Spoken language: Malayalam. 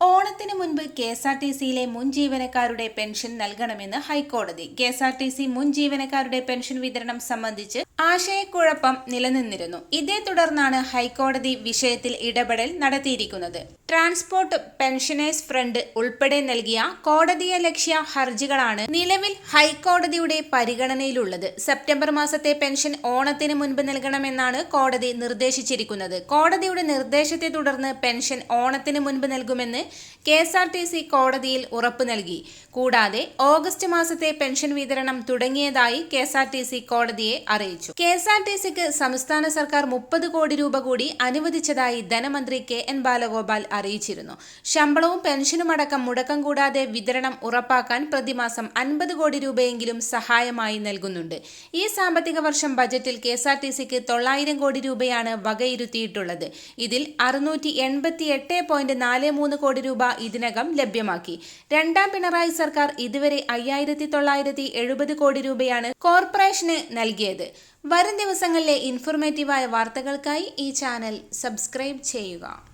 ഓണത്തിന് മുൻപ് കെ എസ് ആർ ടി സിയിലെ മുൻ ജീവനക്കാരുടെ പെൻഷൻ നൽകണമെന്ന് ഹൈക്കോടതി. K S R T C മുൻ ജീവനക്കാരുടെ പെൻഷൻ വിതരണം സംബന്ധിച്ച് ആശയക്കുഴപ്പം നിലനിന്നിരുന്നു. ഇതേ തുടർന്നാണ് ഹൈക്കോടതി വിഷയത്തിൽ ഇടപെടൽ നടത്തിയിരിക്കുന്നത്. ട്രാൻസ്പോർട്ട് പെൻഷനേഴ്സ് ഫ്രണ്ട് ഉൾപ്പെടെ നൽകിയ കോടതിയെ ലക്ഷ്യ ഹർജികളാണ് നിലവിൽ ഹൈക്കോടതിയുടെ പരിഗണനയിലുള്ളത്. സെപ്റ്റംബർ മാസത്തെ പെൻഷൻ ഓണത്തിന് മുൻപ് നൽകണമെന്നാണ് കോടതി നിർദ്ദേശിച്ചിരിക്കുന്നത്. കോടതിയുടെ നിർദ്ദേശത്തെ തുടർന്ന് പെൻഷൻ ഓണത്തിന് മുൻപ് നൽകുമെന്ന് K S R T C കോടതിയിൽ ഉറപ്പ് നൽകി. കൂടാതെ ഓഗസ്റ്റ് മാസത്തെ പെൻഷൻ വിതരണം തുടങ്ങിയതായി K S R T C കോടതിയെ അറിയിച്ചു. കെ എസ് ആർ ടി സിക്ക് സംസ്ഥാന സർക്കാർ മുപ്പത് കോടി രൂപ കൂടി അനുവദിച്ചതായി ധനമന്ത്രി കെ എൻ ബാലഗോപാൽ അറിയിച്ചിരുന്നു. ശമ്പളവും പെൻഷനും അടക്കം മുടക്കം കൂടാതെ വിതരണം ഉറപ്പാക്കാൻ പ്രതിമാസം അൻപത് കോടി രൂപയെങ്കിലും സഹായമായി നൽകുന്നുണ്ട്. ഈ സാമ്പത്തിക വർഷം ബജറ്റിൽ കെ എസ് ആർ ടി സിക്ക് തൊള്ളായിരം കോടി രൂപയാണ് വകയിരുത്തിയിട്ടുള്ളത്. ഇതിൽ അറുന്നൂറ്റി എൺപത്തി എട്ട് പോയിന്റ് നാല് മൂന്ന് കോടി രൂപ ഇതിനകം ലഭ്യമാക്കി. രണ്ടാം പിണറായി സർക്കാർ ഇതുവരെ അയ്യായിരത്തി തൊള്ളായിരത്തി എഴുപത് കോടി രൂപയാണ് കോർപ്പറേഷന് നൽകിയത്. വരും ദിവസങ്ങളിലെ ഇൻഫോർമേറ്റീവായ വാർത്തകൾക്കായി ഈ ചാനൽ സബ്സ്ക്രൈബ് ചെയ്യുക.